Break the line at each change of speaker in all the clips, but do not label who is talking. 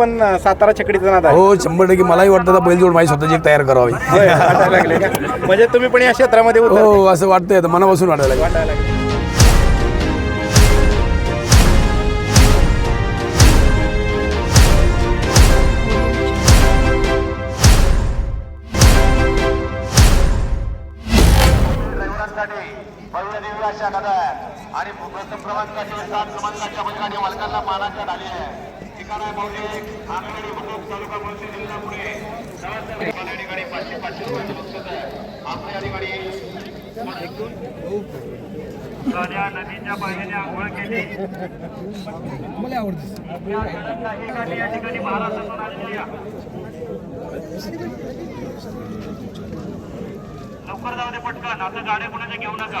पण सातारा छकडीचा नाद आहे.
हो शंभर टक्के. मलाही वाटतं आता बैलजोड माझी स्वतःची एक तयार करावी.
होय, वाटायला लागले का? म्हणजे तुम्ही पण या क्षेत्रामध्ये उतर
हो असं वाटतंय आता मनापासून वाटायला लागलं.
वाटायला लागले.
भव्य अशा गदर आणि प्रथम क्रमांकाचे सात क्रमांकाच्या बैलगाडी मालकांना मानाच्या आली आहे. ठिकाण आहे बहुतेक आंगणवाडी तालुका मुळशी जिल्हा पुणे या ठिकाणी पाचशे पाचशे रुपयाची बक्षीस आहे आपल्या या ठिकाणी नदीच्या पाण्याने आंघोळ केली या ठिकाणी महाराष्ट्रातून आलेली लवकर जाऊ दे पटकन आता गाड्या कोणाच्या घेऊ नका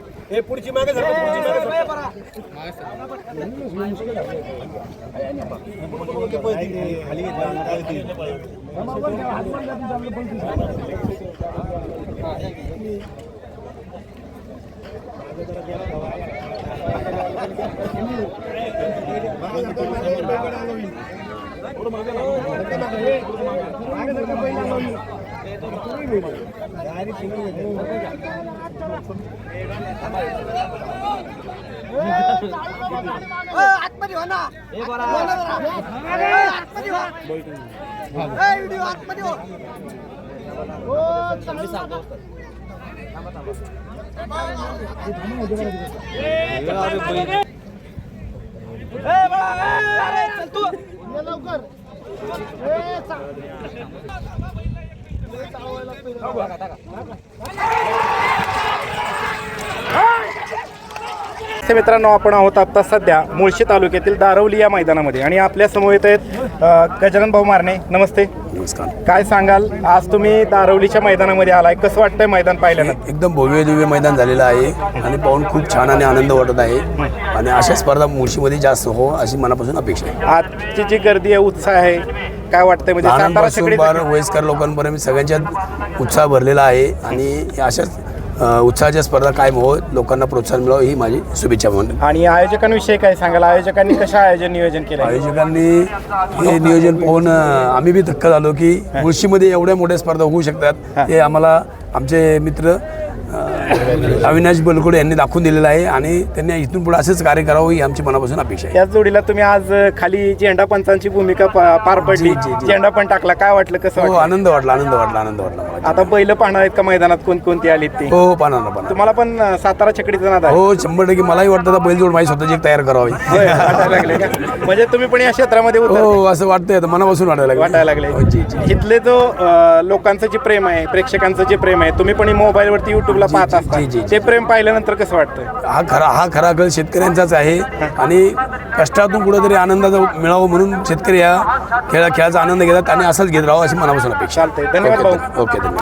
हो ना आतमध्ये हो. ए, व्हिडिओ आतमध्ये हो. हो, चालू नका. ये लवकर ए, चा- चालवायला
नमस्ते मित्रांनो आपण आहोत आता सध्या मुळशी तालुक्यातील दारवली या मैदानामध्ये. आणि आपल्यासमोर येत आहेत गजानन भाऊ मारणे. नमस्ते.
नमस्कार.
काय सांगाल? आज तुम्ही दारवलीच्या मैदानामध्ये आलाय. कसं वाटतंय मैदान पाहिल्यानंतर
एकदम भव्य दिव्य मैदान झालेलं आहे आणि पाहून खूप छान आणि आनंद वाटत आहे. आणि अशा स्पर्धा मुळशीमध्ये जास्त हो अशी मनापासून अपेक्षा आहे.
आजची जी गर्दी आहे उत्साह आहे काय वाटतंय? म्हणजे
लहानांपासून फार वयस्कर लोकांपर्यंत सगळ्यांच्यात उत्साह भरलेला आहे. आणि अशाच उत्साहाच्या स्पर्धा कायम हो लोकांना प्रोत्साहन मिळावं ही माझी शुभेच्छा म्हणून.
आणि आयोजकांविषयी काय सांगाल? आयोजकांनी कसं आयोजन नियोजन केलं
आयोजकांनी हे नियोजन पाहून आम्ही बी थक्क झालो की मुळशीमध्ये एवढ्या मोठ्या स्पर्धा होऊ शकतात. हे आम्हाला आमचे मित्र अविनाश बलकुडे यांनी दाखवून दिलेलं आहे आणि त्यांनी इथून पुढे असंच कार्य करावं ही आमची मनापासून अपेक्षा आहे.
त्याच जोडीला तुम्ही आज खाली झेंडा पंचांची भूमिका पा- पार पडली
जी.
झेंडा पण टाकला काय वाटलं कसं
हो
वाटलं?
आनंद वाटला आनंद वाटला आनंद वाटला मला.
आता बैल पाहणार आहेत का मैदानात? कोणकोणती आली ती?
हो पाना पाना
तुम्हाला पण अ, सातारा छकडीचा नाद आहे.
हो शंभर टक्के. मलाही वाटतं आता बैलजोड माझी स्वतःची एक तयार करावी.
होय, वाटायला लागले का? म्हणजे तुम्ही पण या क्षेत्रामध्ये उतर
हो असं वाटतंय आता मनापासून वाटायला लागलं.
वाटायला लागले.
हो, जी जी.
इथले जो अ, लोकांचं जे प्रेम आहे प्रेक्षकांचं जे प्रेम आहे तुम्ही पण मोबाईल वरती युट्यूबला पाहत
जी, जी,
असता
जी.
ते प्रेम पाहिल्यानंतर कसं वाटतं
हा खरा हा खरा कल शेतकऱ्यांचाच आहे. आणि कष्टातून कुठेतरी आनंदाचा मिळावं म्हणून शेतकरी या खेळा खेळाचा आनंद घेतात आणि असंच घेत राहावं अशी मनापासून अपेक्षा
चालतंय. धन्यवाद भाऊ.
ओके धन्यवाद.